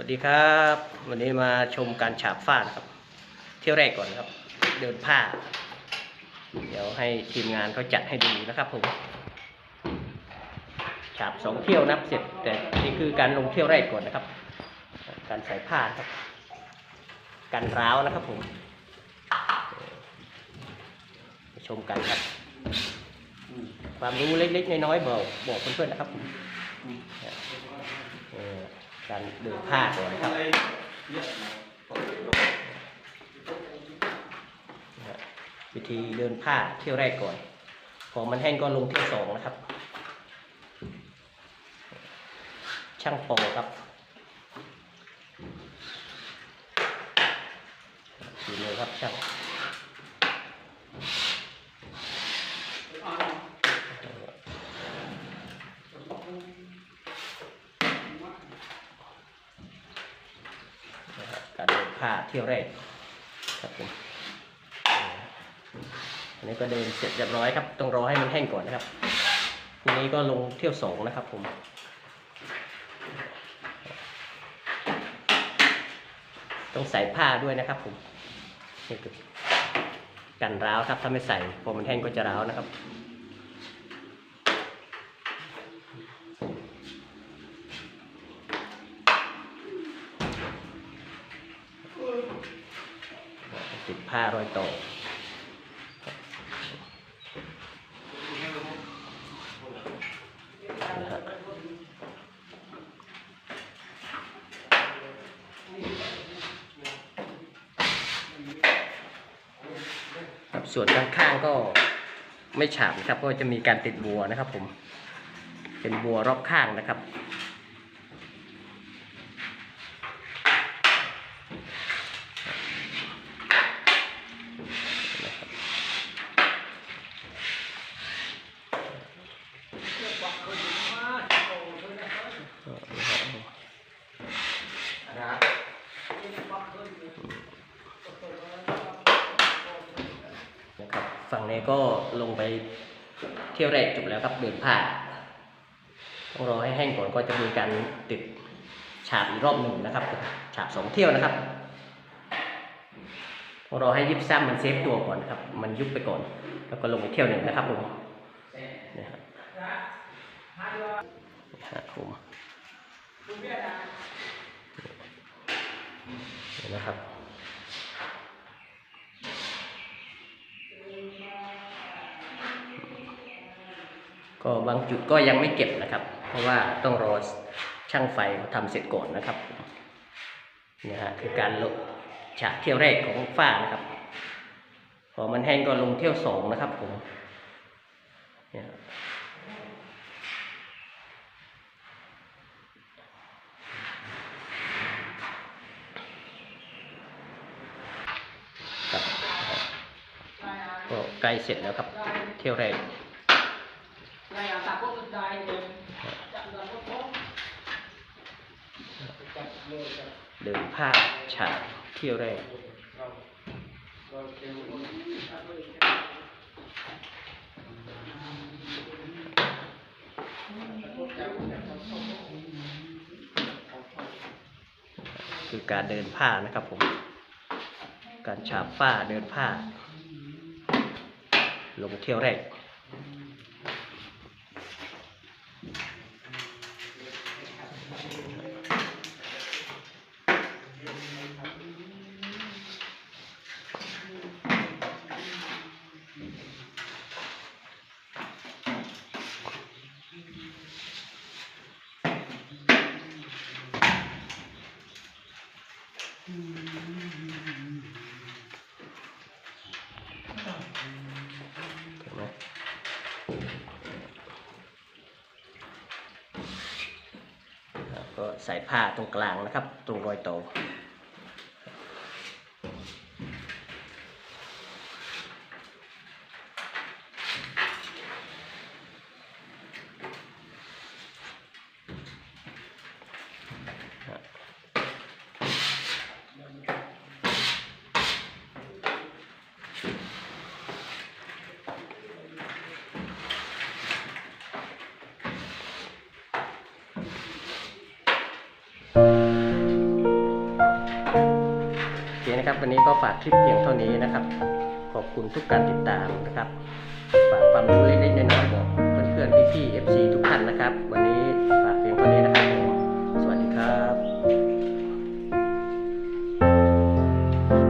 วัสดีครับ วันนี้มาชมการฉาบฝ้านครับ เที่ยวแรกก่อนครับ เดินผ้า เดี๋ยวให้ทีมงานเขาจัดให้ดูนะครับผมฉาบสองเที่ยวนับเสร็จ แต่นี่คือการลงเที่ยวแรกก่อนนะครับ การใส่ผ้าครับ การร้าวนะครับผมไปชมกันครับ ความรู้เล็กๆน้อยๆบอกบอกเพื่อนๆนะครับผม การเดินผ้าก่อนนะครับวิธีเดินผ้าเที่ยวแรกก่อนพอมันแห้งก็ลงเที่ยวสองนะครับ ช่างปอครับดีเลยครับช่าง นะครับ ผ้าเที่ยวแรกครับผมอันนี้ก็เดินเสร็จเรียบร้อยครับ ต้องรอให้มันแห้งก่อนนะครับทีนี้ก็ลงเที่ยวสองนะครับผมต้องใส่ผ้าด้วยนะครับผมนี่คือกันร้าวครับถ้าไม่ใส่พอมันแห้งก็จะร้าวนะครับ ติดผ้ารอยต่อนะครับส่วนด้านข้างก็ไม่ฉาบนะครับเพราะว่าจะมีการติดบัวนะครับผม เป็นบัวรอบข้างนะครับ นะครับ ฝั่งนี้ก็ลงไปเที่ยวแรกจบแล้วครับเดินผ้าต้องรอให้แห้งก่อนก็จะมีการติดฉาบอีกรอบหนึ่งนะครับฉาบสองเที่ยวนะครับต้องรอให้ยิบซ้ำมันเซฟตัวก่อนครับ มันยุบไปก่อน แล้วก็ลงไปเที่ยวหนึ่งนะครับผมนะฮะนะฮะผมนะครับ ก็บางจุดก็ยังไม่เก็บนะครับ เพราะว่าต้องรอช่างไฟเขาทำเสร็จก่อนนะครับเนี่ยฮะคือการลงฉากเที่ยวแรกของฝ้านะครับ พอมันแห้งก็ลงเที่ยวสองนะครับผมเนี่ยฮะก็ใกล้เสร็จแล้วครับ เที่ยวแรก เดินผ้าฉากเที่ยวแรก คือการเดินผ้านะครับผม การฉาบฝ้าเดินผ้า ลงเที่ยวแรก ก็ใส่ผ้าตรงกลางนะครับ ตรงรอยต่อ นะครับ วันนี้ก็ฝากคลิปเพียงเท่านี้นะครับ ขอบคุณทุกการติดตามนะครับ ฝากความรู้เล็ก